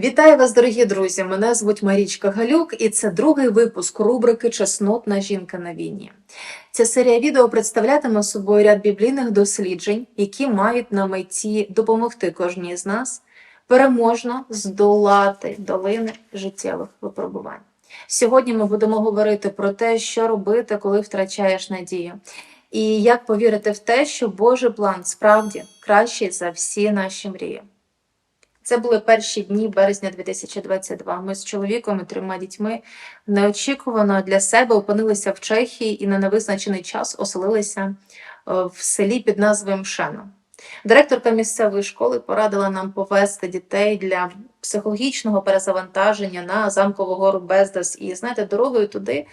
Вітаю вас, дорогі друзі! Мене звуть Марічка Галюк, і це другий випуск рубрики Чеснотна жінка на війні. Ця серія відео представлятиме собою ряд біблійних досліджень, які мають на меті допомогти кожній з нас переможно здолати долини життєвих випробувань. Сьогодні ми будемо говорити про те, що робити, коли втрачаєш надію, і як повірити в те, що Божий план справді кращий за всі наші мрії. Це були перші дні березня 2022. Ми з чоловіком і трьома дітьми неочікувано для себе опинилися в Чехії і на невизначений час оселилися е, в селі під назвою Мшено. Директорка місцевої школи порадила нам повезти дітей для психологічного перезавантаження на замкову гору Бездас. І знаєте, дорогою туди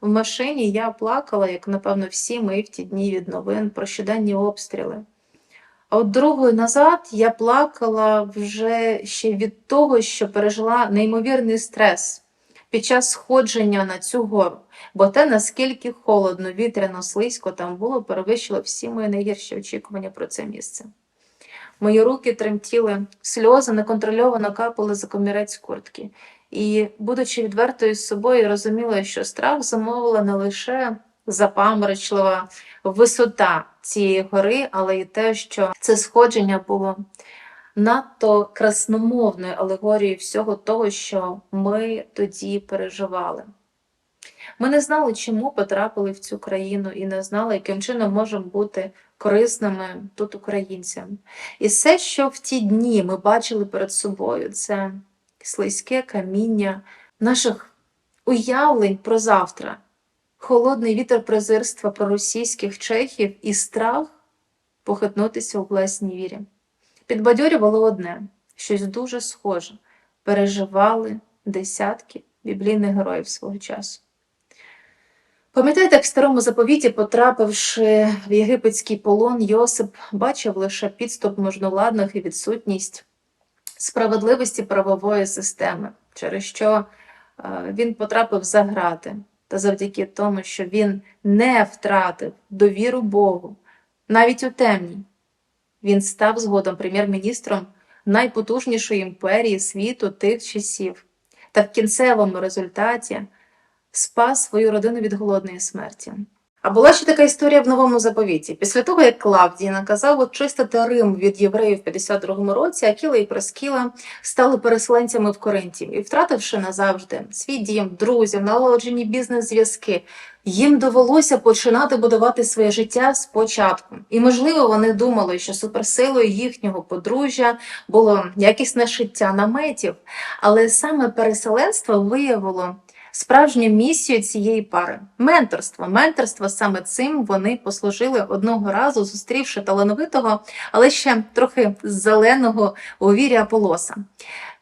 в машині я плакала, як напевно всі ми в ті дні від новин про щоденні обстріли. От дорогою назад я плакала вже ще від того, що пережила неймовірний стрес під час сходження на цю гору, бо те, наскільки холодно, вітряно, слизько там було, перевищило всі мої найгірші очікування про це місце. Мої руки тремтіли, сльози неконтрольовано капали за комірець куртки. І, будучи відвертою з собою, розуміла, що страх замовила не лише запаморочлива висота цієї гори, але й те, що це сходження було надто красномовною алегорією всього того, що ми тоді переживали. Ми не знали, чому потрапили в цю країну, і не знали, яким чином можемо бути корисними тут українцям. І все, що в ті дні ми бачили перед собою, це слизьке каміння наших уявлень про завтра, холодний вітер презирства проросійських чехів і страх похитнутися у власній вірі. Підбадьорювало одне, щось дуже схоже, переживали десятки біблійних героїв свого часу. Пам'ятаєте, як в старому заповіті, потрапивши в єгипетський полон, Йосип бачив лише підступ можновладних і відсутність справедливості правової системи, через що е, він потрапив за грати, та завдяки тому, що він не втратив довіру Богу, навіть у темні, він став згодом прем'єр-міністром найпотужнішої імперії світу тих часів, та в кінцевому результаті спас свою родину від голодної смерті. А була ще така історія в новому заповіті. Після того, як Клавдій наказав очистити Рим від євреїв в 52-му році, Акіла і Проскіла стали переселенцями в Коринті і, втративши назавжди свій дім, друзів, налагоджені бізнес-зв'язки, їм довелося починати будувати своє життя спочатку. І, можливо, вони думали, що суперсилою їхнього подружжя було якісне шиття наметів, але саме переселенство виявило справжню місію цієї пари менторство. Менторство саме цим вони послужили одного разу, зустрівши талановитого, але ще трохи зеленого у вірі Аполоса.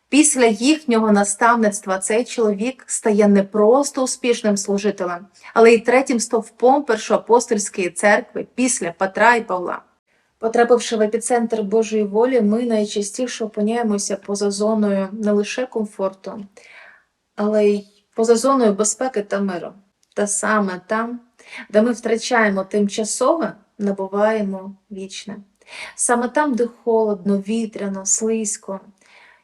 Після їхнього наставництва цей чоловік стає не просто успішним служителем, але й третім стовпом першоапостольської церкви після Петра і Павла. Потрапивши в епіцентр Божої волі, ми найчастіше опиняємося поза зоною не лише комфорту, але й поза зоною безпеки та миру. Та саме там, де ми втрачаємо тимчасове, набуваємо вічне. Саме там, де холодно, вітряно, слизько.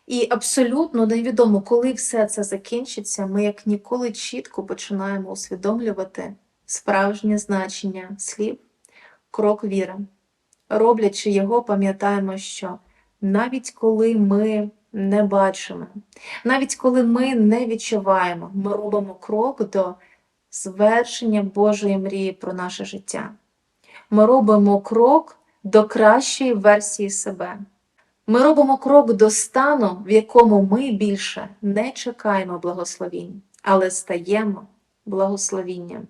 І абсолютно невідомо, коли все це закінчиться, ми як ніколи чітко починаємо усвідомлювати справжнє значення слів, крок віри. Роблячи його, пам'ятаємо, що навіть коли ми не бачимо. Навіть коли ми не відчуваємо, ми робимо крок до звершення Божої мрії про наше життя. Ми робимо крок до кращої версії себе. Ми робимо крок до стану, в якому ми більше не чекаємо благословінь, але стаємо благословінням.